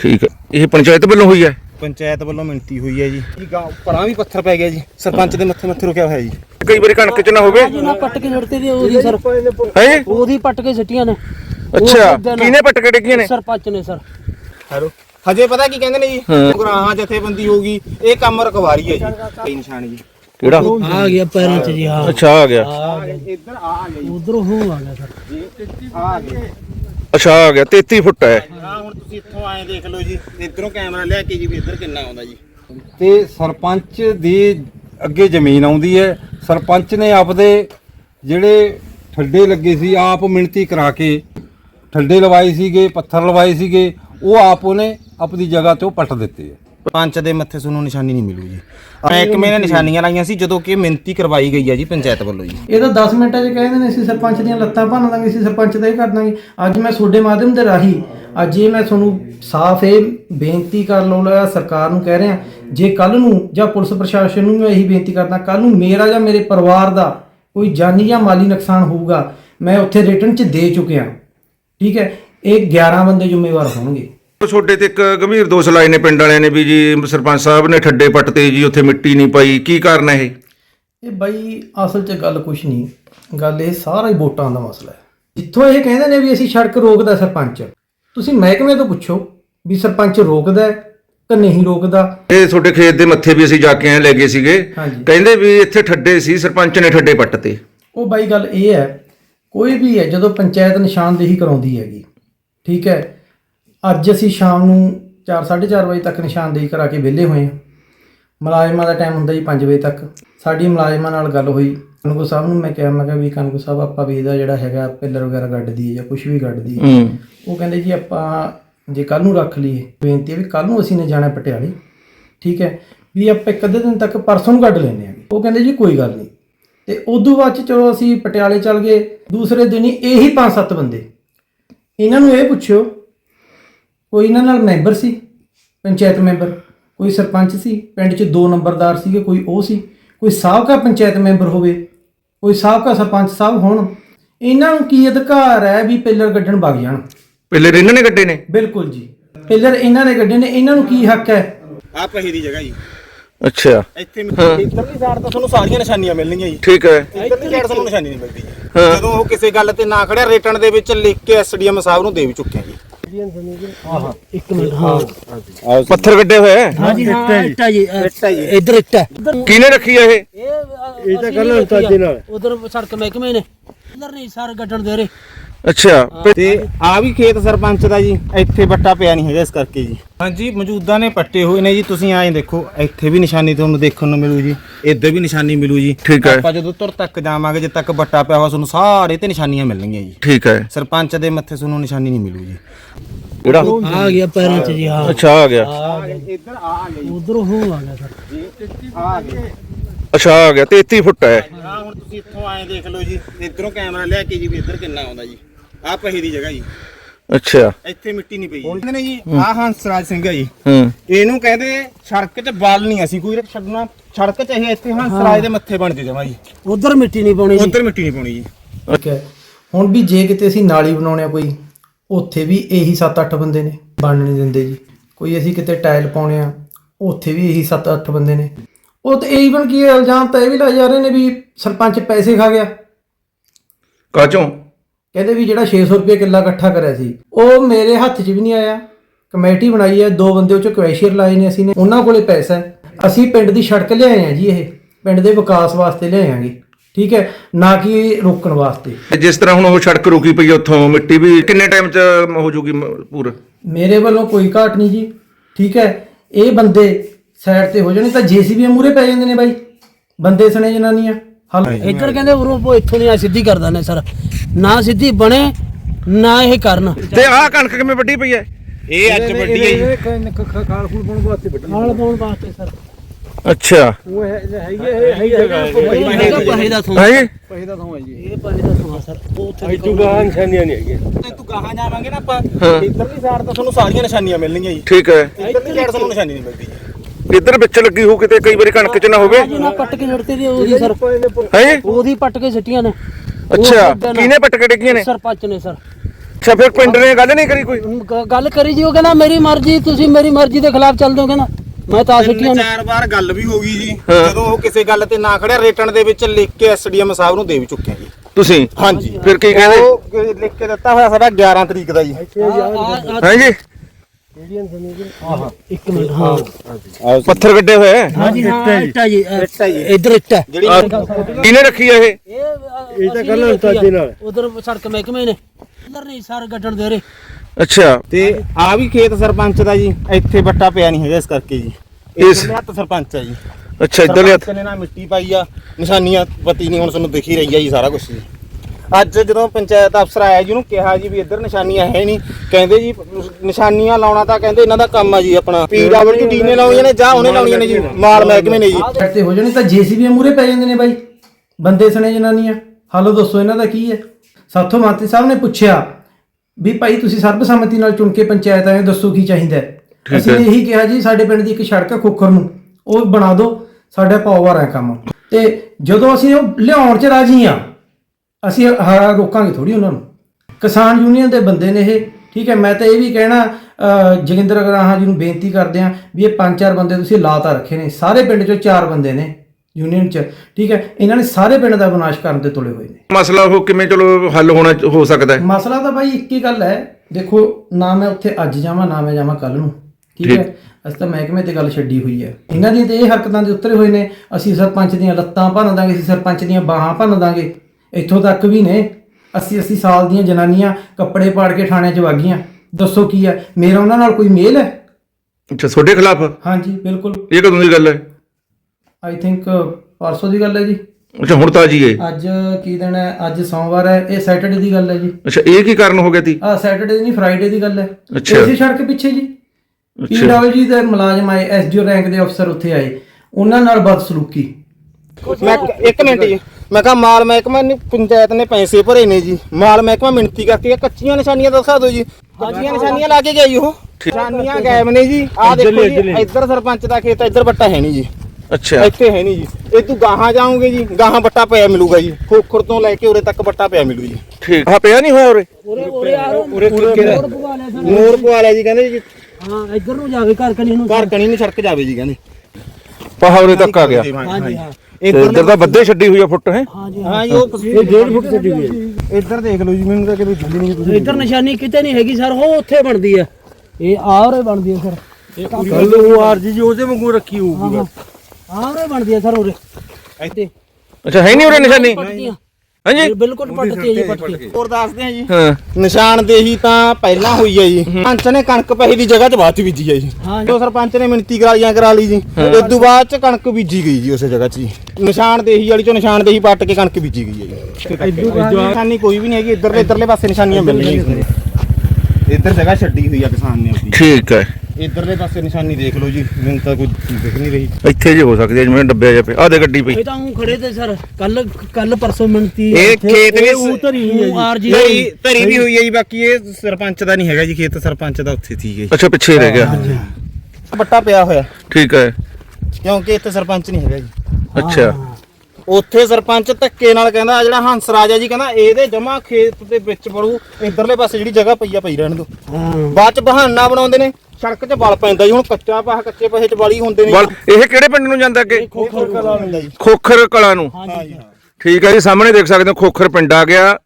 ਠੀਕ ਹੈ। ਇਹ ਪੰਚਾਇਤ ਵੱਲੋਂ ਹੋਈ ਹੈ? ਪੰਚਾਇਤ ਵੱਲੋਂ ਮਿੰਤੀ ਹੋਈ ਹੈ ਜੀ। ਜੀ ਗਾਂ ਪਰਾਂ ਵੀ ਪੱਥਰ ਪੈ ਗਿਆ ਜੀ। ਸਰਪੰਚ ਦੇ ਮੱਥੇ ਮੱਥੇ ਰੁਕਿਆ ਹੋਇਆ ਜੀ। ਕਈ ਵਾਰੀ ਕਣਕ ਚ ਨਾ ਹੋਵੇ? ਜੀ ਨਾ ਪੱਟ ਕੇ ਛੱਡਤੇ ਦੀ ਉਹਦੀ ਸਰ। ਹੈ? ਉਹਦੀ ਪੱਟ ਕੇ ਸਿੱਟੀਆਂ ਨੇ। ਅੱਛਾ ਕਿਹਨੇ ਪੱਟ ਕੇ ਡਿੱਗੀਆਂ ਨੇ? ਸਰਪੰਚ ਨੇ ਸਰ। ਹੈਲੋ। ਹਜੇ ਪਤਾ ਕੀ ਕਹਿੰਦੇ ਨੇ ਜੀ? ਹਾਂ। ਗਰਾਹਾਂ ਜਥੇਬੰਦੀ ਹੋਗੀ ਇਹ ਕੰਮ ਰਕਵਾਰੀ ਹੈ ਜੀ। ਕਈ ਨਿਸ਼ਾਨੀ ਜੀ ਕਿਹੜਾ? ਆ ਗਿਆ ਪੈਰਾਂ 'ਚ ਜੀ ਹਾਂ ਅੱਛਾ ਆ ਗਿਆ। ਆ ਗਿਆ ਇੱਧਰ ਆ ਆ ਗਿਆ ਉਧਰੋਂ ਹੋ ਆ ਗਿਆ ਸਰ। ਜੀ ਆ ਗਿਆ। ਅੱਛਾ ਆ ਗਿਆ 33 ਫੁੱਟ ਹੈ। ਹਾਂ ਹੁਣ ਤੁਸੀਂ ਇੱਥੋਂ ਆਏ ਦੇਖ ਲਓ ਜੀ ਇਧਰੋਂ ਕੈਮਰਾ ਲਿਆ ਕੇ ਜੀ ਵੀ ਇੱਧਰ ਕਿੰਨਾ ਆਉਂਦਾ ਜੀ। ਤੇ ਸਰਪੰਚ ਦੀ ਅੱਗੇ ਜ਼ਮੀਨ ਆਉਂਦੀ ਹੈ। ਸਰਪੰਚ ਨੇ ਆਪਦੇ ਜਿਹੜੇ ਠੱਡੇ ਲੱਗੇ ਸੀ ਆਪ ਮਿਣਤੀ ਕਰਾ ਕੇ ਠੱਡੇ ਲਵਾਏ ਸੀਗੇ ਪੱਥਰ ਲਵਾਏ ਸੀਗੇ ਉਹ ਆਪ ਉਹਨੇ ਆਪਣੀ ਜਗ੍ਹਾ ਤੋਂ ਪੱਟ ਦਿੱਤੇ ਹੈ। ਪੰਚ ਦੇ ਮੱਥੇ ਤੁਹਾਨੂੰ ਨਿਸ਼ਾਨੀ ਨਹੀਂ ਮਿਲੂ ਜੀ। ਮਹਿਕਮੇ ਨੇ ਨਿਸ਼ਾਨੀਆਂ ਲਾਈਆਂ ਸੀ, ਜਦੋਂ ਕਿ ਮਿੰਤੀ ਕਰਵਾਈ ਗਈ ਹੈ ਜੀ ਪੰਚਾਇਤ ਵੱਲੋਂ ਜੀ। ਇਹ ਤਾਂ 10 ਮਿੰਟਾਂ 'ਚ ਕਹਿੰਦੇ ਨੇ ਅਸੀਂ ਸਰਪੰਚ ਦੀਆਂ ਲੱਤਾਂ ਭੰਨ ਦਾਂਗੇ ਅਸੀਂ ਸਰਪੰਚ ਦਾ ਇਹ ਕਰ ਦਾਂਗੇ। ਅੱਜ ਮੈਂ ਤੁਹਾਡੇ ਮਾਧਿਅਮ ਦੇ ਰਾਹੀਂ, ਅੱਜ ਇਹ ਮੈਂ ਤੁਹਾਨੂੰ ਸਾਫ਼ ਇਹ ਬੇਨਤੀ ਕਰ ਲਓ ਸਰਕਾਰ ਨੂੰ ਕਹਿ ਰਿਹਾ, ਜੇ ਕੱਲ ਨੂੰ ਜਾਂ ਪੁਲਿਸ ਪ੍ਰਸ਼ਾਸਨ ਨੂੰ ਮੈਂ ਇਹੀ ਬੇਨਤੀ ਕਰਦਾ ਕੱਲ ਨੂੰ ਮੇਰਾ ਜਾਂ ਮੇਰੇ ਪਰਿਵਾਰ ਦਾ ਕੋਈ ਜਾਨੀ ਜਾਂ ਮਾਲੀ ਨੁਕਸਾਨ ਹੋਊਗਾ, ਮੈਂ ਉੱਥੇ ਰਿਟਰਨ 'ਚ ਦੇ ਚੁੱਕਿਆ। ਠੀਕ ਹੈ, ਇਹ 11 ਬੰਦੇ ਜ਼ਿੰਮੇਵਾਰ ਹੋਣਗੇ। ਛੋਡੇ ਤੇ ਇੱਕ ਗੰਭੀਰ ਦੋਸ਼ ਲਾਏ ਨੇ ਪਿੰਡ ਵਾਲਿਆਂ ਨੇ ਵੀ ਜੀ ਸਰਪੰਚ ਸਾਹਿਬ ਨੇ ਠੱਡੇ ਪੱਟਤੇ ਜੀ ਉੱਥੇ ਮਿੱਟੀ ਨਹੀਂ ਪਾਈ। ਕੀ ਕਾਰਨ ਹੈ ਇਹ? ਇਹ ਬਾਈ ਅਸਲ 'ਚ ਗੱਲ ਕੁਛ ਨਹੀਂ। ਗੱਲ ਇਹ ਸਾਰਾ ਹੀ ਵੋਟਾਂ ਦਾ ਮਸਲਾ ਹੈ। ਜਿੱਥੋਂ ਇਹ ਕਹਿੰਦੇ ਨੇ ਵੀ ਅਸੀਂ ਸੜਕ ਰੋਕਦਾ ਸਰਪੰਚ ਤੁਸੀਂ ਮਹਿਕਮੇ ਤੋਂ ਪੁੱਛੋ ਵੀ ਸਰਪੰਚ ਰੋਕਦਾ ਹੈ ਕਿ ਨਹੀਂ ਰੋਕਦਾ? ਇਹ ਤੁਹਾਡੇ ਖੇਤ ਦੇ ਮੱਥੇ ਵੀ ਅਸੀਂ ਜਾ ਕੇ ਆਏ ਲੈ ਗਏ ਸੀਗੇ। ਹਾਂਜੀ। ਕਹਿੰਦੇ ਵੀ ਇੱਥੇ ਠੱਡੇ ਸੀ ਸਰਪੰਚ ਨੇ ਠੱਡੇ ਪੱਟਤੇ। ਉਹ ਬਾਈ ਗੱਲ ਇਹ ਹੈ ਕੋਈ ਵੀ ਹੈ ਜਦੋਂ ਪੰਚਾਇਤ ਨਿਸ਼ਾਨਦੇਹੀ ਕਰਾਉਂਦੀ ਹੈਗੀ ਠੀਕ ਹੈ ਅੱਜ ਅਸੀਂ ਸ਼ਾਮ ਨੂੰ 4:30 ਵਜੇ ਤੱਕ ਨਿਸ਼ਾਨਦੇਹੀ ਕਰਾ ਕੇ ਵਿਹਲੇ ਹੋਏ ਹਾਂ। ਮੁਲਾਜ਼ਮਾਂ ਦਾ ਟਾਈਮ ਹੁੰਦਾ ਜੀ 5 ਵਜੇ ਤੱਕ। ਸਾਡੀ ਮੁਲਾਜ਼ਮਾਂ ਨਾਲ ਗੱਲ ਹੋਈ। ਕਨਗੋ ਸਾਹਿਬ ਨੂੰ ਮੈਂ ਕਿਹਾ ਮੈਂ ਕਿਹਾ ਵੀ ਕਨਗੋ ਸਾਹਿਬ ਆਪਾਂ ਵੀ ਇਹਦਾ ਜਿਹੜਾ ਹੈਗਾ ਪਿੱਲਰ ਵਗੈਰਾ ਗੱਡ ਦੀ ਜਾਂ ਕੁਝ ਵੀ ਗੱਡ ਦੀ ਉਹ ਕਹਿੰਦੇ ਜੀ ਆਪਾਂ ਜੇ ਕੱਲ ਨੂੰ ਰੱਖ ਲਈਏ ਬੇਨਤੀ ਹੈ ਵੀ ਕੱਲ ਨੂੰ ਅਸੀਂ ਨੇ ਜਾਣਾ ਪਟਿਆਲੇ। ਠੀਕ ਹੈ? ਵੀ ਆਪਾਂ ਇੱਕ ਅੱਧੇ ਦਿਨ ਤੱਕ ਪਰਸੋਂ ਨੂੰ ਕੱਢ ਲੈਂਦੇ ਆਂਗੇ। ਉਹ ਕਹਿੰਦੇ ਜੀ ਕੋਈ ਗੱਲ ਨਹੀਂ। ਤੇ ਉਦੋਂ ਬਾਅਦ ਚਲੋ ਅਸੀਂ ਪਟਿਆਲੇ ਚੱਲ ਗਏ। ਦੂਸਰੇ ਦਿਨ ਹੀ ਇਹੀ ਪੰਜ ਸੱਤ ਬੰਦੇ। ਇਹਨਾਂ ਨੂੰ ਇਹ ਪੁੱਛਿਓ ਕੋਈ ਇਹਨਾਂ ਨਾਲ ਮੈਂਬਰ ਸੀ ਪੰਚਾਇਤ ਮੈਂਬਰ। ਕੋਈ ਸਰਪੰਚ ਸੀ ਪਿੰਡ 'ਚ ਦੋ ਨੰਬਰਦਾਰ ਸੀਗੇ ਕੋਈ ਉਹ ਸੀ। ਕੋਈ ਸਾਬਕਾ ਪੰਚਾਇਤ ਮੈਂਬਰ ਹੋਵੇ ਕੋਈ ਸਾਬਕਾ ਸਰਪੰਚ ਸਾਹਿਬ ਹੋਣ ਇਹਨਾਂ ਨੂੰ ਕੀ ਅਧਿਕਾਰ ਹੈ ਵੀ ਪਿੱਲਰ ਗੱਡਣ ਵਗ ਜਾਣ? ਪਹਿਲੇ ਇਹਨਾਂ ਨੇ ਗੱਡੇ ਨੇ? ਬਿਲਕੁਲ ਜੀ। ਪਿੱਲਰ ਇਹਨਾਂ ਨੇ ਗੱਡੇ ਨੇ ਇਹਨਾਂ ਨੂੰ ਕੀ ਹੱਕ ਹੈ? ਆ ਪਹੀ ਦੀ ਜਗ੍ਹਾ ਜੀ। ਅੱਛਾ। ਇੱਥੇ ਇੱਧਰਲੀ ਸਾਈਡ ਤਾਂ ਤੁਹਾਨੂੰ ਸਾਰੀਆਂ ਨਿਸ਼ਾਨੀਆਂ ਮਿਲਣਗੀਆਂ ਜੀ। ਠੀਕ ਹੈ। ਇੱਧਰਲੀ ਸਾਈਡ ਤੁਹਾਨੂੰ ਨਿਸ਼ਾਨੀ ਨਹੀਂ ਮਿਲਦੀ ਜੀ। ਜਦੋਂ ਉਹ ਕਿਸੇ ਗੱਲ ਤੇ ਨਾ ਖੜਿਆ ਰਿਟਰਨ ਦੇ ਵਿੱਚ ਲਿਖ ਕੇ ਐਸਡੀਐਮ ਸਾਹਿਬ ਨੂੰ ਦੇ ਵੀ ਚੁੱਕੇ ਆ ਜੀ। ਇੱਕ ਮਿੰਟ ਹਾਂ। ਪੱਥਰ ਗੱਡੇ ਹੋਏ? ਹੈ ਹਾਂਜੀ ਹਾਂ ਇੱਟਾ ਜੀ। ਇੱਟਾ ਜੀ। ਇੱਧਰ ਇੱਟਾ। ਕਿਹਨੇ ਰੱਖੀ ਹੈ ਇਹ? ਇਹ ਤਾਂ ਗੱਲ ਉਤਾਜੀ ਨਾਲ। ਉਧਰ ਸੜਕ ਮਹਿਕਮੇ ਨੇ। ਅੰਦਰ ਨਹੀਂ ਸਰ ਗੱਡਣ ਦੇ ਰਹੇ। ਅੱਛਾ। ਤੇ ਆ ਵੀ ਖੇਤ ਸਰਪੰਚ ਦਾ ਜੀ ਇੱਥੇ ਬੱਟਾ ਪਿਆ ਨਹੀਂ ਹੈਗਾ ਇਸ ਕਰਕੇ ਜੀ। ਹਾਂਜੀ ਮੌਜੂਦਾ ਨੇ ਪੱਟੇ ਹੋਏ ਨੇ ਜੀ ਤੁਸੀਂ ਐਂ ਦੇਖੋ ਇੱਥੇ ਵੀ ਨਿਸ਼ਾਨੀ ਤੁਹਾਨੂੰ ਦੇਖਣ ਨੂੰ ਮਿਲੂ ਜੀ ਇੱਧਰ ਵੀ ਨਿਸ਼ਾਨੀ ਮਿਲੂ ਜੀ। ਠੀਕ ਹੈ। ਆਪਾਂ ਜਦੋਂ ਤੁਰ ਤੱਕ ਜਾਵਾਂਗੇ ਜਿੱਦ ਤੱਕ ਬੱਟਾ ਪਿਆ ਹੋਇਆ ਤੁਹਾਨੂੰ ਸਾਰੇ ਤੇ ਨਿਸ਼ਾਨੀਆਂ ਮਿਲਣਗੀਆਂ ਜੀ। ਠੀਕ ਹੈ। ਸਰਪੰਚ ਦੇ ਮੱਥੇ ਤੁਹਾਨੂੰ ਨਿਸ਼ਾਨੀ ਨਹੀਂ ਮਿਲੂ ਜੀ। ਕਿਹੜਾ? ਆ ਗਿਆ ਪੈਰਾਂ 'ਚ ਜੀ ਹਾਂ ਅੱਛਾ ਆ ਗਿਆ। ਇੱਧਰ ਆ ਆ ਗਿਆ ਉਧਰੋਂ ਹੋ ਆ ਗਿਆ ਸਰ। ਆ ਗਿਆ। ਅੱਛਾ ਆ ਗਿਆ 33 ਫੁੱਟ ਹੈ। ਹਾਂ ਹੁਣ ਤੁਸੀਂ ਇੱਥੋਂ ਆਏ ਦੇਖ ਲਓ ਜੀ ਇਧਰੋਂ ਕੈਮਰਾ ਲਿਆ ਕੇ ਜੀ ਵੀ ਇੱਧਰ ਕਿੰਨਾ ਆਉਂਦਾ ਜੀ। ਆ ਪਹੀ ਦੀ ਜਗ੍ਹਾ ਜੀ। ਅੱਛਾ। ਇੱਥੇ ਮਿੱਟੀ ਨਹੀਂ ਪਈ ਜੀ। ਕਹਿੰਦੇ ਨੇ ਜੀ ਆ ਹੰਸਰਾਜ ਸਿੰਘ ਹੈ ਜੀ। ਹੂੰ। ਇਹਨੂੰ ਕਹਿੰਦੇ ਸੜਕ 'ਚ ਬਲ ਨਹੀਂ ਅਸੀਂ ਕੋਈ ਛੱਡਣਾ ਸੜਕ 'ਚ ਇਹ ਇੱਥੇ ਹੰਸਰਾਜ ਦੇ ਮੱਥੇ ਬਣ ਜਮਾ ਜੀ। ਉਧਰ ਮਿੱਟੀ ਨਹੀਂ ਪਾਉਣੀ ਜੀ। ਉੱਧਰ ਮਿੱਟੀ ਨਹੀਂ ਪਾਉਣੀ ਜੀ। ਠੀਕ ਹੈ। ਹੁਣ ਵੀ ਜੇ ਕਿਤੇ ਅਸੀਂ ਨਾਲੀ ਬਣਾਉਣੇ ਆ ਕੋਈ ਉੱਥੇ ਵੀ ਇਹੀ 7-8 ਬੰਦੇ ਨੇ ਬਣ ਨਹੀਂ ਦਿੰਦੇ ਜੀ। ਕੋਈ ਅਸੀਂ ਕਿਤੇ ਟਾਇਲ ਪਾਉਣੇ ਆ ਉੱਥੇ ਵੀ ਇਹੀ 7-8 ਬੰਦੇ ਨੇ। ਉਹ ਤੇ ਈਵਨ ਕੀ ਇਲਜ਼ਾਮ ਤਾਂ ਇਹ ਵੀ ਲਾਏ ਜਾ ਰਹੇ ਨੇ ਵੀ ਸਰਪੰਚ ਪੈਸੇ ਖਾ ਗਿਆ। ਕਾਚੋਂ ਕਹਿੰਦੇ ਵੀ ਜਿਹੜਾ 600 ਰੁਪਏ ਕਿੱਲਾ ਇਕੱਠਾ ਕਰਿਆ ਸੀ ਉਹ ਮੇਰੇ ਹੱਥ 'ਚ ਵੀ ਨਹੀਂ ਆਇਆ। ਕਮੇਟੀ ਬਣਾਈ ਹੈ ਦੋ ਬੰਦੇ ਉਹ 'ਚ ਲਾਏ ਨੇ ਅਸੀਂ ਨੇ ਉਹਨਾਂ ਕੋਲੇ ਪੈਸਾ ਅਸੀਂ ਪਿੰਡ ਦੀ ਸੜਕ ਲਿਆਏ ਆ ਜੀ ਇਹ ਪਿੰਡ ਦੇ ਵਿਕਾਸ ਵਾਸਤੇ ਲਿਆਏ ਆਂਗੇ ਠੀਕ ਹੈ ਨਾ ਕਿ ਰੋਕਣ ਵਾਸਤੇ। ਤੇ ਜਿਸ ਤਰ੍ਹਾਂ ਹੁਣ ਉਹ ਸੜਕ ਰੁਕੀ ਪਈ ਉੱਥੋਂ ਮਿੱਟੀ ਵੀ ਕਿੰਨੇ ਟਾਈਮ ਚ ਹੋ ਜੂਗੀ ਪੂਰਾ? ਮੇਰੇ ਵੱਲੋਂ ਕੋਈ ਘਾਟ ਨਹੀਂ ਜੀ। ਠੀਕ ਹੈ ਇਹ ਬੰਦੇ ਸਾਈਡ ਤੇ ਹੋ ਜਾਣੇ ਤਾਂ ਜੀਸੀਬੀ ਮੂਰੇ ਪੈ ਜਾਂਦੇ ਨੇ ਬਾਈ। ਬੰਦੇ ਸਣੇ ਜਨਾਨੀਆਂ। ਹਲ ਇੱਧਰ ਕਹਿੰਦੇ ਉਰੋਂ ਉਹ ਇੱਥੋਂ ਨਹੀਂ ਆ ਸਿੱਧੀ ਕਰ ਦਿੰਦੇ ਸਰ। ਨਾ ਸਿੱਧੀ ਬਣੇ ਨਾ ਇਹ ਕਰਨ। ਤੇ ਆਹ ਕਣਕ ਕਿਵੇਂ ਵੱਢੀ ਪਈ ਹੈ? ਇਹ ਅੱਜ ਵੱਡੀ ਹੈ ਜੀ। ਹਾਲ ਪਾਉਣ ਵਾਸਤੇ ਸਰ। ਅੱਛਾ। ਇਹ ਪੈਸੇ ਦਾ ਥੋਂ। ਹੈ ਇਹ ਪੈਸੇ ਦਾ ਥੋਂ ਸਰ। ਉਹ ਉੱਥੇ ਤੇ ਤੂੰ ਗਾਹਾਂ ਜਾਵਾਂਗੇ ਨਾ ਆਪਾਂ। ਇੱਧਰਲੀ ਸਾਈਡ ਤਾਂ ਤੁਹਾਨੂੰ ਸਾਰੀਆਂ ਨਿਸ਼ਾਨੀਆਂ ਮਿਲਣਗੀਆਂ ਜੀ। ਠੀਕ ਹੈ। ਇੱਧਰਲੀ ਸਾਈਡ ਤੁਹਾਨੂੰ ਨਿਸ਼ਾਨੀ ਨਹੀਂ ਮਿਲਦੀ ਜੀ। ਇੱਧਰ ਵਿੱਚ ਲੱਗੀ ਹੋ ਕਿਤੇ ਕਈ ਵਾਰੀ ਕਣਕ ਚ ਨਾ ਹੋਵੇ। ਜੀ ਨਾ ਪੱਟ ਕੇ ਛੱਡਤੇ ਦੀ ਉਹਦੀ ਸਰ। ਹੈ ਉਹਦੀ ਪੱਟ ਕੇ ਸਿੱਟੀਆਂ ਨੇ। ਅੱਛਾ ਕਿਹਨੇ ਪੱਟ ਕੇ ਡਿੱਗੀਆਂ ਨੇ? ਸਰਪੰਚ ਨੇ ਸਰ। ਅੱਛਾ ਫਿਰ ਪਿੰਡ ਨੇ ਗੱਲ ਨਹੀਂ ਕਰੀ ਕੋਈ? ਗ- ਗੱਲ ਕਰੀ ਜੀ ਉਹ ਕਹਿੰਦਾ ਮੇਰੀ ਮਰਜ਼ੀ ਤੁਸੀਂ ਮੇਰੀ ਮਰਜ਼ੀ ਦੇ ਖਿਲਾਫ ਚੱਲਦੇ ਹੋ ਕਹਿੰਦਾ ਮੈਂ ਤਾਂ ਸਿੱਟੀਆਂ ਤਿੰਨ ਨੇ। ਚਾਰ ਵਾਰ ਗੱਲ ਵੀ ਹੋ ਗਈ ਜੀ। ਹਾਂ। ਜਦੋਂ ਉਹ ਕਿਸੇ ਗੱਲ ਤੇ ਨਾ ਖੜਿਆ ਰਿਟਰਨ ਦੇ ਵਿੱਚ ਲਿਖ ਕੇ ਐਸਡੀਐਮ ਸਾਹਿਬ ਨੂੰ ਦੇ ਵੀ ਚੁੱਕੇ ਜੀ। ਤੁਸੀਂ? ਹਾਂਜੀ। ਫਿਰ ਕੀ ਕਹਿੰਦੇ? ਉਹ ਲਿਖ ਕੇ ਦਿੱਤਾ ਹੋਇਆ ਸਾਡਾ 11 ਤਰੀਕ ਦਾ ਜੀ। ਹੈ ਜੀ ਇੱਕ ਮਿੰਟ ਹਾਂ। ਪੱਥਰ ਗੱਡੇ ਹੋਏ ਹੈ? ਹਾਂਜੀ ਹਾਂ ਇੱਟਾ ਜੀ। ਇੱਟਾ ਜੀ। ਇਧਰ ਇੱਟਾ। ਜਿਹੜੀ ਕਿਹਨੇ ਰੱਖੀ ਹੈ ਇਹ? ਇਹ ਤਾਂ ਕੱਲ ਉਸਤਾਦੀ ਨਾਲ। ਉਧਰ ਸੜਕ ਮਹਿਕਮੇ ਨੇ। ਇਧਰ ਨਹੀਂ ਸਰ ਗੱਡਣ ਦੇ ਰੇ ਅੱਛਾ। ਤੇ ਆ ਵੀ ਖੇਤ ਸਰਪੰਚ ਦਾ ਜੀ। ਇੱਥੇ ਬੱਟਾ ਪਿਆ ਨਹੀਂ ਹੈਗਾ ਇਸ ਕਰਕੇ ਜੀ। ਇਸ- ਹੱਥ ਸਰਪੰਚ ਆ ਜੀ। ਅੱਛਾ ਇੱਧਰਲੇ ਹੱਥ ਨੇ ਨਾ ਮਿੱਟੀ ਪਾਈ ਆ। ਨਿਸ਼ਾਨੀਆਂ ਪਤੀ ਨਹੀਂ ਹੁਣ ਤੁਹਾਨੂੰ ਦਿਖ ਹੀ ਰਹੀ ਆ ਜੀ ਸਾਰਾ ਕੁਝ ਜੀ। ਅੱਜ ਜਦੋਂ ਪੰਚਾਇਤ ਅਫਸਰ ਆਇਆ ਜੀ ਉਹਨੂੰ ਕਿਹਾ ਜੀ ਵੀ ਇੱਧਰ ਨਿਸ਼ਾਨੀਆਂ ਹੈ ਨਹੀਂ। ਕਹਿੰਦੇ ਜੀ ਨਿਸ਼ਾਨੀਆਂ ਲਾਉਣਾ ਤਾਂ ਕਹਿੰਦੇ ਇਹਨਾਂ ਦਾ ਕੰਮ ਆ ਜੀ ਆਪਣਾ। ਪੀਡਬਲਯੂ ਡੀ ਨੇ ਲਾਉਣੀਆਂ ਨੇ ਜਾਂ ਉਹਨੇ ਲਾਉਣੀਆਂ ਨੇ ਜੀ ਮਾਲ ਮਹਿਕਮੇ ਨੇ ਜੀ। ਤੇ ਹੋ ਜਾਣੀ ਤਾਂ ਜੀਸੀਬੀ ਮੂਰੇ ਪੈ ਜਾਂਦੇ ਨੇ ਬਾਈ। ਬੰਦੇ ਸਣੇ ਜਨਾਨੀਆਂ। ਹਾਲੋ ਦੱਸੋ ਇਹਨਾਂ ਦਾ ਕੀ ਹੈ? ਸਾਥੋਂ ਮੰਤਰੀ ਸਾਹਿਬ ਨੇ ਪੁੱਛਿਆ ਵੀ ਭਾਈ ਤੁਸੀਂ ਸਰਬਸੰਮਤੀ ਨਾਲ ਚੁਣ ਕੇ ਪੰਚਾਇਤ ਆਏ ਦੱਸੋ ਕੀ ਚਾਹੀਦਾ? ਅਸੀਂ ਇਹੀ ਕਿਹਾ ਜੀ ਸਾਡੇ ਪਿੰਡ ਦੀ ਇੱਕ ਸੜਕ ਹੈ ਖੋਖਰ ਨੂੰ। ਉਹ ਬਣਾ ਦਿਓ ਸਾਡਾ ਪਾਵਰ ਹੈ ਕੰਮ। ਤੇ ਜਦੋਂ ਅਸੀਂ ਉਹ ਲਿਆਉਣ ਚ ਰਾਜੀ ਆ ਅਸੀਂ ਹਾਰਾ ਰੋਕਾਂਗੇ ਥੋੜੀ ਉਹਨਾਂ ਨੂੰ। ਕਿਸਾਨ ਯੂਨੀਅਨ ਦੇ ਬੰਦੇ ਨੇ ਇਹ ਠੀਕ ਹੈ ਮੈਂ ਤਾਂ ਇਹ ਵੀ ਕਹਿਣਾ ਅਹ, ਜੋਗਿੰਦਰ ਅਗਰਾਹਾਂ ਜੀ ਨੂੰ ਬੇਨਤੀ ਕਰਦੇ ਆ ਵੀ ਇਹ ਪੰਜ ਚਾਰ ਬੰਦੇ ਤੁਸੀਂ ਲਾਤਾ ਰੱਖੇ ਨੇ ਸਾਰੇ ਪਿੰਡ ਚੋਂ ਚਾਰ ਬੰਦੇ ਨੇ ਯੂਨੀਅਨ ਚ ਠੀਕ ਹੈ ਇਹਨਾਂ ਨੇ ਸਾਰੇ ਪਿੰਡ ਦਾ ਵਿਨਾਸ਼ ਕਰਨ ਤੇ ਤੁਲੇ ਹੋਏ ਨੇ। ਮਸਲਾ ਉਹ ਕਿਵੇਂ ਚਲੋ ਹੱਲ ਹੋਣਾ ਹੋ ਸਕਦਾ ਹੈ? ਮਸਲਾ ਤਾਂ ਬਾਈ ਇੱਕ ਹੀ ਗੱਲ ਹੈ ਦੇਖੋ ਨਾ ਮੈਂ ਉੱਥੇ ਅੱਜ ਜਾਵਾਂ ਨਾ ਮੈਂ ਜਾਵਾਂ ਕੱਲ ਨੂੰ ਠੀਕ ਹੈ ਅਸੀਂ ਤਾਂ ਮਹਿਕਮੇ ਤੇ ਗੱਲ ਛੱਡੀ ਹੋਈ ਹੈ। ਇਹਨਾਂ ਦੀਆਂ ਤੇ ਇਹ ਹਰਕਤਾਂ ਦੇ ਉਤਰੇ ਹੋਏ ਨੇ ਅਸੀਂ ਸਰਪੰਚ ਦੀਆਂ ਲੱਤਾਂ ਭੰਨ ਦਾਂਗੇ ਅਸੀਂ ਸਰਪੰਚ ਦੀਆਂ ਬਾਹਾਂ ਭੰਨ ਦਾਂਗੇ। ਇੱਥੋਂ ਤੱਕ ਵੀ ਨੇ। 80 80 ਸਾਲ ਦੀਆਂ ਜਨਾਨੀਆਂ ਕੱਪੜੇ ਪਾੜ ਕੇ ਥਾਣੇ 'ਚ ਵਾਗੀਆਂ ਦੱਸੋ ਕੀ ਹੈ? ਮੇਰਾ ਉਹਨਾਂ ਨਾਲ ਕੋਈ ਮੇਲ ਹੈ? ਅੱਛਾ ਤੁਹਾਡੇ ਖਿਲਾਫ? ਹਾਂਜੀ ਬਿਲਕੁਲ। ਇਹ ਕਦੋਂ ਦੀ ਗੱਲ ਹੈ? ਆਈ ਥਿੰਕ ਪਰਸੋਂ ਦੀ ਗੱਲ ਹੈ ਜੀ। ਅੱਛਾ ਹੁਣ ਤਾਂ ਜੀ ਇਹ। ਅੱਜ ਕੀ ਦਿਨ ਹੈ? ਅੱਜ ਸੋਮਵਾਰ ਹੈ। ਇਹ ਸੈਟਰਡੇ ਦੀ ਗੱਲ ਹੈ ਜੀ। ਅੱਛਾ ਇਹ ਕੀ ਕਾਰਨ ਹੋ ਗਿਆ ਤੀ ਆ ਸੈਟਰਡੇ ਨਹੀਂ ਫਰਾਈਡੇ ਦੀ ਗੱਲ ਹੈ। ਅੱਛਾ। ਇਸੇ ਸੜਕ ਪਿੱਛੇ ਜੀ। ਅੱਛਾ। ਪੀਡਬਲਯੂ ਦੇ ਮੁਲਾਜ਼ਮ ਆਏ ਐਸਡੀਓ ਰੈਂਕ ਦੇ ਅਫਸਰ ਉੱਥੇ ਆਏ। ਉਹਨਾਂ ਨਾਲ ਬਦਸਲੂਕੀ। ਮੈਂ ਇੱਕ ਮਿੰਟ ਜੀ। ਮੈਂ ਕਿਹਾ ਮਾਲ ਮਹਿਕਮਾ ਨੇ ਪੰਚਾਇਤ ਨੇ ਪੈਸੇ ਭਰੇ ਨੇ ਜੀ। ਮਾਲ ਮਹਿਕਮਾ ਮਿਣਤੀ ਕਰਕੇ ਇਹ ਕੱਚੀਆਂ ਨਿਸ਼ਾਨੀਆਂ ਦਿਖਾ ਦਿਓ ਜੀ। ਕੱਚੀਆਂ ਨਿਸ਼ਾਨੀਆਂ ਲਾ ਕੇ ਗਿਆ ਜੀ ਉਹ। ਨਿਸ਼ਾਨੀਆਂ ਗਾਇਬ ਨੇ ਜੀ। ਆਹ ਦੇਖੋ ਜੀ ਇੱਧਰ ਸਰਪੰਚ ਦਾ ਖੇਤ ਇੱਧਰ ਬੱਟਾ ਹੈ ਨਹੀਂ ਜੀ। ਅੱਛਾ। ਇੱਥੇ ਹੈ ਨਹੀਂ ਜੀ। ਇਹ ਤੂੰ ਗਾਹਾਂ ਜਾਓਗੇ ਜੀ ਗਾਹਾਂ ਬੱਟਾ ਪਿਆ ਮਿਲੂਗਾ ਜੀ। ਖੋਖਰ ਤੋਂ ਲੈ ਕੇ ਉਰੇ ਤੱਕ ਬੱਟਾ ਪਿਆ ਮਿਲੂ ਜੀ। ਠੀਕ। ਆ ਪਿਆ ਨਹੀਂ ਹੋਇਆ ਉਰੇ? ਉਰੇ ਉਰੇ ਆ ਉਰੇ ਮੋੜ ਪਵਾ ਲਿਆ ਸਰ ਮੋਰ ਪਵਾ ਲਿਆ ਜੀ ਕਹਿੰਦੇ ਜੀ। ਹਾਂ ਇੱਧਰ ਨੂੰ ਜਾਵੇ ਘਰ ਕਨੀ ਨੂੰ ਘਰ ਕਣੀ ਨੂੰ ਸੜਕ ਜਾਵੇ ਜੀ ਕਹਿੰਦੇ। ਪਹਾ ਉਰੇ ਤੱਕ ਆ ਗਿਆ। ਹਾਂਜੀ ਹਾਂ। ਤੇ ਇੱਧਰ ਤਾਂ ਬੱਦੇ ਛੱਡੀ ਹੋਈ ਆ ਫੁੱਟ ਹੈ? ਹਾਂਜੀ ਹਾਂ। ਜੀ ਉਹ 1.5 ਫੁੱਟ ਛੱਡੀ ਹੋਈ ਹੈ। ਇੱਧਰ ਦੇਖ ਲਓ ਜੀ ਮੈਨੂੰ ਤਾਂ ਕਿਤੇ ਦਿੱਲੀ ਨਹੀਂ ਤੁਸੀਂ ਇੱਧਰ ਨਿਸ਼ਾਨੀ ਕਿਤੇ ਨਹੀਂ ਹੈਗੀ ਸਰ ਉਹ ਉੱਥੇ ਬਣਦੀ ਹੈ। ਇਹ ਆਹਰੇ ਬਣਦੀ ਹੈ ਸਰ। ਕੱਲ ਉਹ ਆਰਜੀ ਜੀ ਉਹਦੇ ਵਾਂਗੂ ਰੱਖੀ ਹੋਊਗੀ ਆਹਰੇ ਬਣਦੀ ਹੈ ਸਰ ਉਰੇ। ਇੱਥੇ। ਅੱਛਾ ਹੈ ਨਹੀਂ ਉਰੇ ਨਿਸ਼ਾਨੀ? ਹਾਂਜੀ? ਬਿਲਕੁਲ ਪੱਟਤੀ ਹੈ ਜੀ ਪੱਟਤੀ। ਹੋਰ ਦੱਸਦੇ ਆ ਜੀ। ਹਾਂ। ਨਿਸ਼ਾਨਦੇਹੀ ਤਾਂ ਪਹਿਲਾਂ ਹੋਈ ਹੈ ਜੀ। ਪੰਚ ਨੇ ਕਣਕ ਪਹੀ ਦੀ ਜਗ੍ਹਾ 'ਚ ਬਾਅਦ 'ਚ ਬੀਜੀ ਹੈ ਜੀ। ਹਾਂ ਜੀ। ਸਰਪੰਚ ਨੇ ਮਿਣਤੀ ਕਰਾਲੀਆਂ ਕਰਾ ਲਈ ਜੀ। ਉਸ ਤੋਂ ਬਾਅਦ 'ਚ ਕਣਕ ਬੀਜੀ ਗਈ ਜੀ ਉਸੇ ਜਗ੍ਹਾ 'ਚ ਜੀ। ਨਿਸ਼ਾਨਦੇਹੀ ਵਾਲੀ ਚੋਂ ਨਿਸ਼ਾਨਦੇਹੀ ਪੱਟ ਕੇ ਕਣਕ ਬੀਜੀ ਗਈ ਹੈ ਜੀ। ਨਿਸ਼ਾਨੀ ਕੋਈ ਵੀ ਨਹੀਂ ਹੈਗੀ ਇੱਧਰਲੇ ਇੱਧਰਲੇ ਪਾਸੇ ਨਿਸ਼ਾਨੀਆਂ ਮਿਲਣਗੀਆਂ ਇੱਧਰ ਜਗ੍ਹਾ ਛੱਡੀ ਹੋਈ ਆ ਕਿਸਾਨ ਨੇ ਆਪਣੀ। ਠੀਕ ਹੈ। ਇੱਧਰਲੇ ਪਾਸੇ ਨਿਸ਼ਾਨੀ ਦੇਖ ਲਓ ਜੀ ਮੈਨੂੰ ਤਾਂ ਕੋਈ ਦਿਖ ਨਹੀਂ ਰਹੀ। ਇੱਥੇ ਜੇ ਹੋ ਸਕਦੀ ਹੈ ਜਿਵੇਂ ਡੱਬਿਆ ਜਾ ਪਿਆ। ਆ ਦੇ ਗੱਡੀ ਪਈ। ਇਹ ਤਾਂ ਉਹ ਖੜੇ ਤੇ ਸਰ ਕੱਲ ਕੱਲ ਪਰਸੋਂ ਮਿੰਤੀ ਇਹ ਖੇਤ ਵੀ ਉਤਰੀ ਹੋਈ ਹੈ ਆਰਜੀ ਧਰੀ ਧਰੀ ਵੀ ਹੋਈ ਹੈ ਜੀ ਬਾਕੀ ਇਹ ਸਰਪੰਚ ਦਾ ਨਹੀਂ ਹੈਗਾ ਜੀ ਖੇਤ ਸਰਪੰਚ ਦਾ ਉੱਥੇ ਸੀ ਜੀ ਅੱਛਾ ਪਿੱਛੇ ਰਹਿ ਗਿਆ। ਬੱਟਾ ਪਿਆ ਹੋਇਆ। ਠੀਕ ਹੈ। ਕਿਉਂਕਿ ਇੱਥੇ ਸਰਪੰਚ ਨਹੀਂ ਹੈਗਾ ਜੀ। ਅੱਛਾ। ਉੱਥੇ ਸਰਪੰਚ ਧੱਕੇ ਨਾਲ ਕਹਿੰਦਾ ਜਿਹੜਾ ਹੰਸ ਰਾਜਾ ਜੀ ਕਹਿੰਦਾ ਇਹਦੇ ਜਮਾ ਖੇਤ ਦੇ ਵਿੱਚ ਪੜੂ ਇਧਰਲੇ ਪਾਸੇ ਜਿਹੜੀ ਜਗ੍ਹਾ ਪਈ ਆ ਪਈ ਰਹਿਣ ਦੋ ਬਾਅਦ ਚ ਬਹਾਨਾ ਬਣਾਉਂਦੇ ਨੇ। ਸੜਕ 'ਚ ਬਲ ਪੈਂਦਾ ਜੀ ਹੁਣ ਕੱਚਾ ਪਾਹ ਕੱਚੇ ਪਾਸੇ 'ਚ ਬਲੀ ਹੁੰਦੇ ਨੇ ਬਲ ਇਹ ਕਿਹੜੇ ਪਿੰਡ ਨੂੰ ਜਾਂਦਾ ਅੱਗੇ? ਖੋਖਰ ਕਲਾ ਹੁੰਦਾ ਜੀ। ਖੋਖਰ ਕਲਾ ਨੂੰ। ਹਾਂਜੀ। ਠੀਕ ਹੈ ਜੀ ਸਾਹਮਣੇ ਦੇਖ ਸਕਦੇ ਹੋ ਖੋਖਰ ਪਿੰਡ ਆ ਗਿਆ।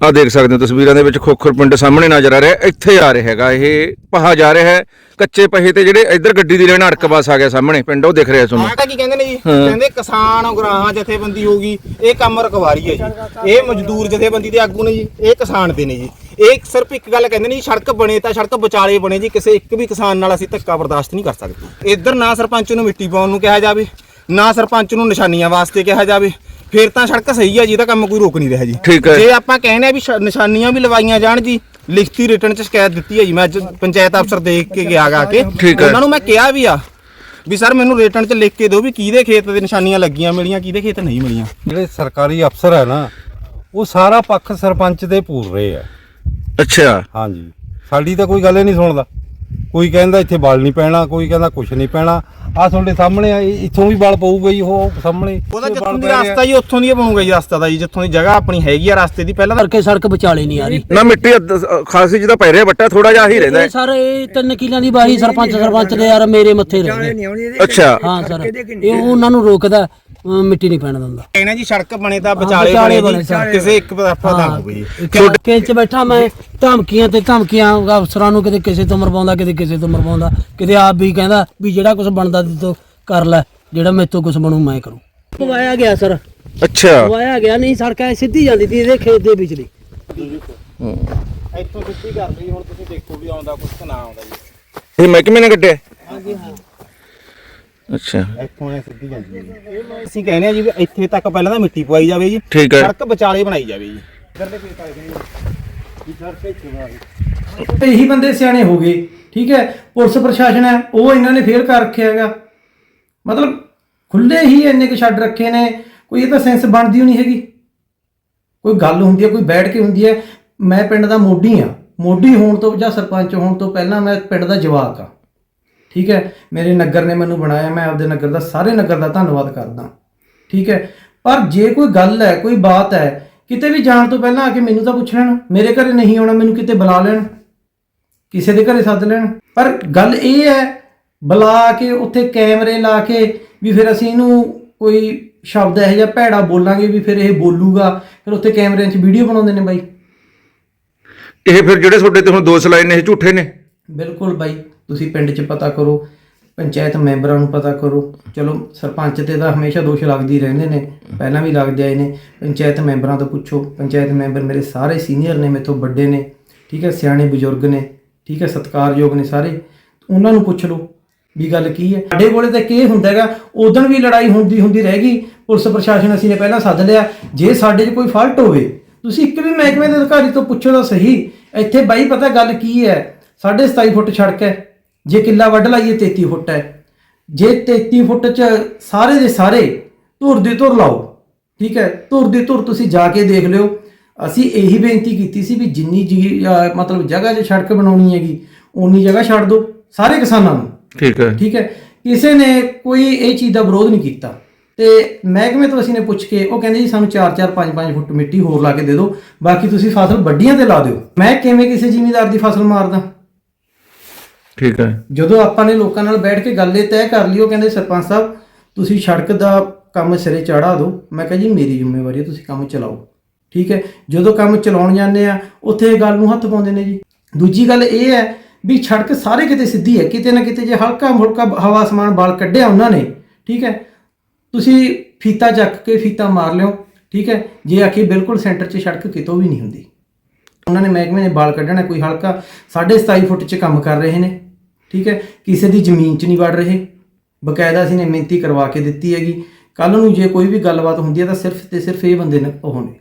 ਆ ਦੇਖ ਸਕਦੇ ਹੋ ਤਸਵੀਰਾਂ ਦੇ ਵਿੱਚ ਖੋਖਰ ਪਿੰਡ ਸਾਹਮਣੇ ਨਜ਼ਰ ਆ ਰਿਹਾ ਇੱਥੇ ਆ ਰਿਹਾ ਹੈਗਾ ਇਹ ਪਹਾ ਜਾ ਰਿਹਾ ਹੈ। ਕੱਚੇ ਪਹੇ ਤੇ ਜਿਹੜੇ ਇੱਧਰ ਗੱਡੀ ਦੀ ਲੈਣ ਅੜਕ ਬਸ ਆ ਗਿਆ ਸਾਹਮਣੇ ਪਿੰਡ ਉਹ ਦਿਖ ਰਿਹਾ ਤੁਹਾਨੂੰ। ਆਹ ਤਾਂ ਕੀ ਕਹਿੰਦੇ ਨੇ ਜੀ ਹਾਂ। ਕਹਿੰਦੇ ਕਿਸਾਨ ਉਗਰਾਹਾਂ ਜਥੇਬੰਦੀ ਹੋਗੀ ਇਹ ਕੰਮ ਰਖਵਾਰੀ ਹੈ ਜੀ। ਇਹ ਮਜ਼ਦੂਰ ਜਥੇਬੰਦੀ ਦੇ ਆਗੂ ਨੇ ਜੀ ਇਹ ਕਿਸਾਨ ਦੇ ਨੇ ਜੀ। ਇਹ ਸਿਰਫ ਇੱਕ ਗੱਲ ਕਹਿੰਦੇ ਨੇ ਜੀ ਸੜਕ ਬਣੇ ਤਾਂ ਸੜਕ ਵਿਚਾਲੇ ਬਣੇ ਜੀ ਕਿਸੇ ਇੱਕ ਵੀ ਕਿਸਾਨ ਨਾਲ ਅਸੀਂ ਧੱਕਾ ਬਰਦਾਸ਼ਤ ਨਹੀਂ ਕਰ ਸਕਦੇ ਇੱਧਰ ਨਾ ਸਰਪੰਚ ਨੂੰ ਮਿੱਟੀ ਪਾਉਣ ਨੂੰ ਕਿਹਾ ਜਾਵੇ ਨਾ ਸਰਪੰਚ ਨੂੰ ਨਿਸ਼ਾਨੀਆਂ ਵਾਸਤੇ ਕਿਹਾ ਜਾਵੇ ਫਿਰ ਤਾਂ ਸੜਕ ਸਹੀ ਹੈ ਜੀ ਇਹਦਾ ਕੰਮ ਕੋਈ ਰੋਕ ਨਹੀਂ ਰਿਹਾ ਜੀ ਠੀਕ ਹੈ। ਜੇ ਆਪਾਂ ਕਹਿੰਦੇ ਆ ਵੀ ਸ਼- ਨਿਸ਼ਾਨੀਆਂ ਵੀ ਲਵਾਈਆਂ ਜਾਣ ਜੀ ਲਿਖਤੀ ਰਿਟਰਨ ਚ ਸ਼ਿਕਾਇਤ ਦਿੱਤੀ ਹੈ ਜੀ ਮੈਂ ਅੱਜ ਪੰਚਾਇਤ ਅਫਸਰ ਦੇਖ ਕੇ ਗਿਆ ਗਾ ਕੇ ਠੀਕ ਹੈ। ਉਹਨਾਂ ਨੂੰ ਮੈਂ ਕਿਹਾ ਵੀ ਆ ਵੀ ਸਰ ਮੈਨੂੰ ਰਿਟਰਨ ਚ ਲਿਖ ਕੇ ਦਿਓ ਵੀ ਕਿਹਦੇ ਖੇਤ ਦੇ ਨਿਸ਼ਾਨੀਆਂ ਲੱਗੀਆਂ ਮਿਲੀਆਂ ਕਿਹਦੇ ਖੇਤ ਨਹੀਂ ਮਿਲੀਆਂ ਜਿਹੜੇ ਸਰਕਾਰੀ ਅਫਸਰ ਹੈ ਨਾ ਉਹ ਸਾਰਾ ਪੱਖ ਸਰਪੰਚ ਦੇ ਪੂਰ ਰਹੇ ਆ ਅੱਛਾ। ਹਾਂਜੀ। ਸਾਡੀ ਤਾਂ ਕੋਈ ਗੱਲ ਹੀ ਨਹੀਂ ਸੁਣਦਾ। ਕੋਈ ਕਹਿੰਦਾ ਇੱਥੇ ਬਲ ਨਹੀਂ ਪੈਣਾ ਕੋਈ ਕਹਿੰਦਾ ਕੁਝ ਨਹੀਂ ਪੈਣਾ। ਆ ਤੁਹਾਡੇ ਸਾਹਮਣੇ ਆ ਇਹ- ਇੱਥੋਂ ਵੀ ਬਲ ਪਊਗਾ ਜੀ ਉਹ ਸਾਹਮਣੇ। ਉਹਦਾ ਇੱਥੇ ਜਿੱਥੋਂ ਬਲ ਦੀ ਪੈ ਰਿਹਾ। ਰਸਤਾ ਜੀ ਉੱਥੋਂ ਦੀ ਇਹ ਬਣੂਗਾ ਜੀ ਰਸਤਾ ਦਾ ਜੀ ਜਿੱਥੋਂ ਦੀ ਜਗ੍ਹਾ ਆਪਣੀ ਹੈਗੀ ਆ ਰਸਤੇ ਦੀ ਪਹਿਲਾਂ ਤਾਂ ਕਰਕੇ ਸੜਕ ਵਿਚਾਲੇ ਨਹੀਂ ਆ ਰਹੀ। ਨਾ ਮਿੱਟੀ ਅੱਧ- ਅ, ਖਾਸੀ ਜਿਹਦਾ ਪੈ ਰਿਹਾ ਬੱਟਾ ਥੋੜਾ ਜਿਹਾ ਹੀ ਰਹਿੰਦਾ ਇਹ ਹੈ। ਸਰ ਇਹ ਤਿੰਨ ਕਿੱਲਿਆਂ ਦੀ ਬਾਰੀ ਸਰਪੰਚ ਸਰਪੰਚ ਦੇ ਯਾਰ ਮੇਰੇ ਮੱਥੇ ਰਹਿੰਦੇ ਅੱਛਾ। ਹਾਂ ਸਰ ਇਹ ਉਹਨਾਂ ਨੂੰ ਰੋਕਦਾ। ਅਹ ਮਿੱਟੀ ਨਹੀਂ ਪੈਣ ਦਿੰਦਾ। ਕਹਿੰਦੇ ਜੀ ਸੜਕ ਬਣੇ ਤਾਂ ਵਿਚਾਲੇ ਵਿਚਾਲੇ ਬਣੇ ਬਣੇ ਜੀ ਸਰ। ਕਿਸੇ ਇੱਕ ਤਰਫਾ ਦਾ ਹੋਵੇ ਜੀ ਛੋਟੇ ਚ ਬੈਠਾ ਮੈਂ ਧਮਕੀਆਂ ਤੇ ਧਮਕੀਆਂ ਅਫਸਰਾਂ ਨੂੰ ਕਿਤੇ ਕਿਸੇ ਤੋਂ ਮਰਵਾਉਂਦਾ ਕਿਤੇ ਕਿਸੇ ਤੋਂ ਮਰਵਾਉਂਦਾ ਕਿਤੇ ਆਪ ਵੀ ਕਹਿੰਦਾ ਵੀ ਜਿਹੜਾ ਕੁਝ ਬਣਦਾ ਤੇ ਤੂੰ ਕਰ ਲੈ ਜਿਹੜਾ ਮੇਰੇ ਤੋਂ ਕੁਝ ਬਣੂ ਮੈਂ ਕਰੂੰ। ਪਵਾਇਆ ਗਿਆ ਸਰ। ਅੱਛਾ। ਪਵਾਇਆ ਗਿਆ ਨਹੀਂ ਸੜਕ ਐ ਸਿੱਧੀ ਜਾਂਦੀ ਸੀ ਇਹਦੇ ਖੇਤ ਦੇ ਵਿਚਲੀ ਇੱਥੋਂ ਸਿੱਧੀ ਕਰ ਲਈ ਹੁਣ ਤੁਸੀਂ ਦੇਖੋ ਵੀ ਆਉਂਦਾ ਕੁਝ ਨਾ ਆਉਂਦਾ ਜੀ। ਇਹ ਮਹਿਕਮੇ ਨੇ ਕੱਢਿਆ? ਹਾਂਜੀ ਹਾਂ। ਅੱਛਾ। ਇੱਥੋਂ ਇਹ ਸਿੱਧੀ ਜਾਂਦੀ ਹੈ ਜੀ। ਅਸੀਂ ਕਹਿੰਦੇ ਆ ਜੀ ਵੀ ਇੱਥੇ ਤੱਕ ਪਹਿਲਾਂ ਤਾਂ ਮਿੱਟੀ ਪਵਾਈ ਜਾਵੇ ਜੀ। ਠੀਕ ਹੈ। ਸੜਕ ਵਿਚਾਲੇ ਬਣਾਈ ਜਾਵੇ ਜੀ। ਇਹੀ ਬੰਦੇ ਸਿਆਣੇ ਹੋ ਗਏ ਠੀਕ ਹੈ? ਪੁਲਿਸ ਪ੍ਰਸ਼ਾਸਨ ਹੈ ਉਹ ਇਹਨਾਂ ਨੇ ਫੇਲ ਕਰ ਰੱਖਿਆ ਹੈਗਾ। ਮਤਲਬ ਖੁੱਲੇ ਹੀ ਇੰਨੇ ਕੁ ਛੱਡ ਰੱਖੇ ਨੇ ਕੋਈ ਇਹ ਤਾਂ ਸੈਂਸ ਬਣਦੀ ਨਹੀਂ ਹੈਗੀ। ਕੋਈ ਗੱਲ ਹੁੰਦੀ ਹੈ ਕੋਈ ਬੈਠ ਕੇ ਹੁੰਦੀ ਹੈ। ਮੈਂ ਪਿੰਡ ਦਾ ਮੋਢੀ ਆ ਮੋਢੀ ਹੋਣ ਤੋਂ ਜਾਂ ਸਰਪੰਚ ਹੋਣ ਤੋਂ ਪਹਿਲਾਂ ਮੈਂ ਪਿੰਡ ਦਾ ਜਵਾਕ ਆ ਠੀਕ ਹੈ? ਮੇਰੇ ਨਗਰ ਨੇ ਮੈਨੂੰ ਬਣਾਇਆ ਮੈਂ ਆਪਦੇ ਨਗਰ ਦਾ ਸਾਰੇ ਨਗਰ ਦਾ ਧੰਨਵਾਦ ਕਰਦਾ। ਠੀਕ ਹੈ? ਪਰ ਜੇ ਕੋਈ ਗੱਲ ਹੈ ਕੋਈ ਬਾਤ ਹੈ ਕਿਤੇ ਵੀ ਜਾਣ ਤੋਂ ਪਹਿਲਾਂ ਆ ਕੇ ਮੈਨੂੰ ਤਾਂ ਪੁੱਛ ਲੈਣ। ਮੇਰੇ ਘਰੇ ਨਹੀਂ ਆਉਣਾ ਮੈਨੂੰ ਕਿਤੇ ਬੁਲਾ ਲੈਣ। ਕਿਸੇ ਦੇ ਘਰੇ ਸੱਦ ਲੈਣ। ਪਰ ਗੱਲ ਇਹ ਹੈ ਬੁਲਾ ਕੇ ਉੱਥੇ ਕੈਮਰੇ ਲਾ ਕੇ ਵੀ ਫਿਰ ਅਸੀਂ ਇਹਨੂੰ ਕੋਈ ਸ਼ਬਦ ਇਹੋ ਜਿਹਾ ਭੈੜਾ ਬੋਲਾਂਗੇ ਵੀ ਫਿਰ ਇਹ ਬੋਲੂਗਾ ਫਿਰ ਉੱਥੇ ਕੈਮਰਿਆਂ 'ਚ ਵੀਡੀਓ ਬਣਾਉਂਦੇ ਨੇ ਬਾਈ। ਇਹ ਫਿਰ ਜਿਹੜੇ ਤੁਹਾਡੇ ਤੇ ਹੁਣ ਦੋਸ਼ ਲਾਏ ਨੇ ਇਹ ਝੂਠੇ ਨੇ? ਬਿਲਕੁਲ ਬਾਈ। ਤੁਸੀਂ ਪਿੰਡ 'ਚ ਪਤਾ ਕਰੋ, ਪੰਚਾਇਤ ਮੈਂਬਰਾਂ ਨੂੰ ਪਤਾ ਕਰੋ। ਚਲੋ, ਸਰਪੰਚ ਤੇ ਤਾਂ ਹਮੇਸ਼ਾ ਦੋਸ਼ ਲੱਗਦੇ ਰਹਿੰਦੇ ਨੇ, ਪਹਿਲਾਂ ਵੀ ਲੱਗਦੇ ਆਏ ਨੇ। ਪੰਚਾਇਤ ਮੈਂਬਰਾਂ ਤੋਂ ਪੁੱਛੋ, ਪੰਚਾਇਤ ਮੈਂਬਰ ਮੇਰੇ ਸਾਰੇ ਸੀਨੀਅਰ ਨੇ, ਮੇਰੇ ਤੋਂ ਵੱਡੇ ਨੇ, ਠੀਕ ਹੈ, ਸਿਆਣੇ ਬਜ਼ੁਰਗ ਨੇ, ਠੀਕ ਹੈ, ਸਤਿਕਾਰਯੋਗ ਨੇ ਸਾਰੇ। ਉਹਨਾਂ ਨੂੰ ਪੁੱਛ ਲਓ ਵੀ ਗੱਲ ਕੀ ਹੈ। ਸਾਡੇ ਕੋਲੇ ਤਾਂ ਕੀ ਹੁੰਦਾ ਹੈਗਾ, ਉਦੋਂ ਵੀ ਲੜਾਈ ਹੁੰਦੀ ਹੁੰਦੀ ਰਹਿ ਗਈ, ਪੁਲਿਸ ਪ੍ਰਸ਼ਾਸਨ ਅਸੀਂ ਨੇ ਪਹਿਲਾਂ ਸੱਦ ਲਿਆ, ਜੇ ਸਾਡੇ 'ਚ ਕੋਈ ਫਾਲਟ ਹੋਵੇ, ਤੁਸੀਂ ਇੱਕ ਵੀ ਮਹਿਕਮੇ ਦੇ ਅਧਿਕਾਰੀ ਤੋਂ ਪੁੱਛੋ ਤਾਂ ਸਹੀ। ਇੱਥੇ ਬਾਈ ਪਤਾ ਗੱਲ ਕੀ ਹੈ 27.5 ਫੁੱਟ ਸੜਕ ਹੈ। ਜੇ ਕਿੱਲਾ ਵੱਢ ਲਾਈਏ 33 ਫੁੱਟ ਹੈ। ਜੇ 33 ਫੁੱਟ 'ਚ ਸਾਰੇ ਦੇ ਸਾਰੇ ਧੁਰ ਦੀ ਧੁਰ ਲਾਓ ਠੀਕ ਹੈ ਧੁਰ ਦੀ ਧੁਰ ਤੁਸੀਂ ਜਾ ਕੇ ਦੇਖ ਲਿਓ। ਅਸੀਂ ਇਹੀ ਬੇਨਤੀ ਕੀਤੀ ਸੀ ਵੀ ਜਿੰਨੀ ਜੀ ਮਤਲਬ ਜਗ੍ਹਾ 'ਚ ਸੜਕ ਬਣਾਉਣੀ ਹੈਗੀ ਉਨੀ ਜਗ੍ਹਾ ਛੱਡ ਦਿਓ ਸਾਰੇ ਕਿਸਾਨਾਂ ਨੂੰ। ਠੀਕ ਹੈ। ਠੀਕ ਹੈ ਕਿਸੇ ਨੇ ਕੋਈ ਇਹ ਚੀਜ਼ ਦਾ ਵਿਰੋਧ ਨਹੀਂ ਕੀਤਾ। ਤੇ ਮਹਿਕਮੇ ਤੋਂ ਅਸੀਂ ਨੇ ਪੁੱਛ ਕੇ ਉਹ ਕਹਿੰਦੇ ਜੀ ਸਾਨੂੰ 4-4 5-5 ਫੁੱਟ ਮਿੱਟੀ ਹੋਰ ਲਾ ਕੇ ਦੇ ਦਿਓ ਬਾਕੀ ਤੁਸੀਂ ਫਸਲ ਵੱਡੀਆਂ ਤੇ ਲਾ ਦਿਓ। ਮੈਂ ਕਿਵੇਂ ਕਿਸੇ ਜ਼ਿਮੀਂਦਾਰ ਦੀ ਫਸਲ ਮਾਰਦਾ? ਠੀਕ ਹੈ। ਜਦੋਂ ਆਪਾਂ ਨੇ ਲੋਕਾਂ ਨਾਲ ਬੈਠ ਕੇ ਗੱਲ ਇਹ ਤੈਅ ਕਰ ਲਈ, ਉਹ ਕਹਿੰਦੇ, ਸਰਪੰਚ ਸਾਹਿਬ, ਤੁਸੀਂ ਸੜਕ ਦਾ ਕੰਮ ਸਿਰੇ ਚੜਾ ਦਿਓ। ਮੈਂ ਕਿਹਾ, ਜੀ, ਮੇਰੀ ਜ਼ਿੰਮੇਵਾਰੀ ਹੈ, ਤੁਸੀਂ ਕੰਮ ਚਲਾਓ। ਠੀਕ ਹੈ। ਜਦੋਂ ਕੰਮ ਚਲਾਉਣ ਜਾਂਦੇ ਆ, ਉੱਥੇ ਇਹ ਗੱਲ ਨੂੰ ਹੱਥ ਪਾਉਂਦੇ ਨੇ ਜੀ। ਦੂਜੀ ਗੱਲ ਇਹ ਹੈ ਵੀ ਸੜਕ ਸਾਰੇ ਕਿਤੇ ਸਿੱਧੀ ਹੈ। ਕਿਤੇ ਨਾ ਕਿਤੇ ਜੇ ਹਲਕਾ ਮੁਲਕਾ ਹਵਾ ਸਮਾਨ ਬਾਲ ਕੱਢਿਆ ਉਹਨਾਂ ਨੇ, ਠੀਕ ਹੈ। ਤੁਸੀਂ ਫੀਤਾ ਚੱਕ ਕੇ ਫੀਤਾ ਮਾਰ ਲਿਓ, ਠੀਕ ਹੈ। ਜੇ ਆਖੀ ਬਿਲਕੁਲ ਸੈਂਟਰ 'ਚ ਸੜਕ ਕਿਤੋਂ ਵੀ ਨਹੀਂ ਹੁੰਦੀ। ਉਹਨਾਂ ਨੇ ਮਹਿਕਮੇ ਨੇ ਬਾਲ ਕੱਢਣਾ, ਕੋਈ ਹਲਕਾ 27.5 ਫੁੱਟ 'ਚ ਕੰਮ ਕਰ ਰਹੇ ਨੇ, ਠੀਕ ਹੈ? ਕਿਸੇ ਦੀ ਜ਼ਮੀਨ 'ਚ ਨਹੀਂ ਵੜ ਰਹੇ। ਬਕਾਇਦਾ ਅਸੀਂ ਨੇ ਮਿਹਨਤੀ ਕਰਵਾ ਕੇ ਦਿੱਤੀ ਹੈਗੀ। ਕੱਲ ਨੂੰ ਜੇ ਕੋਈ ਵੀ ਗੱਲਬਾਤ ਹੁੰਦੀ ਹੈ ਤਾਂ ਸਿਰਫ ਤੇ ਸਿਰਫ ਇਹ ਬੰਦੇ ਨੇ ਉਹ ਨੇ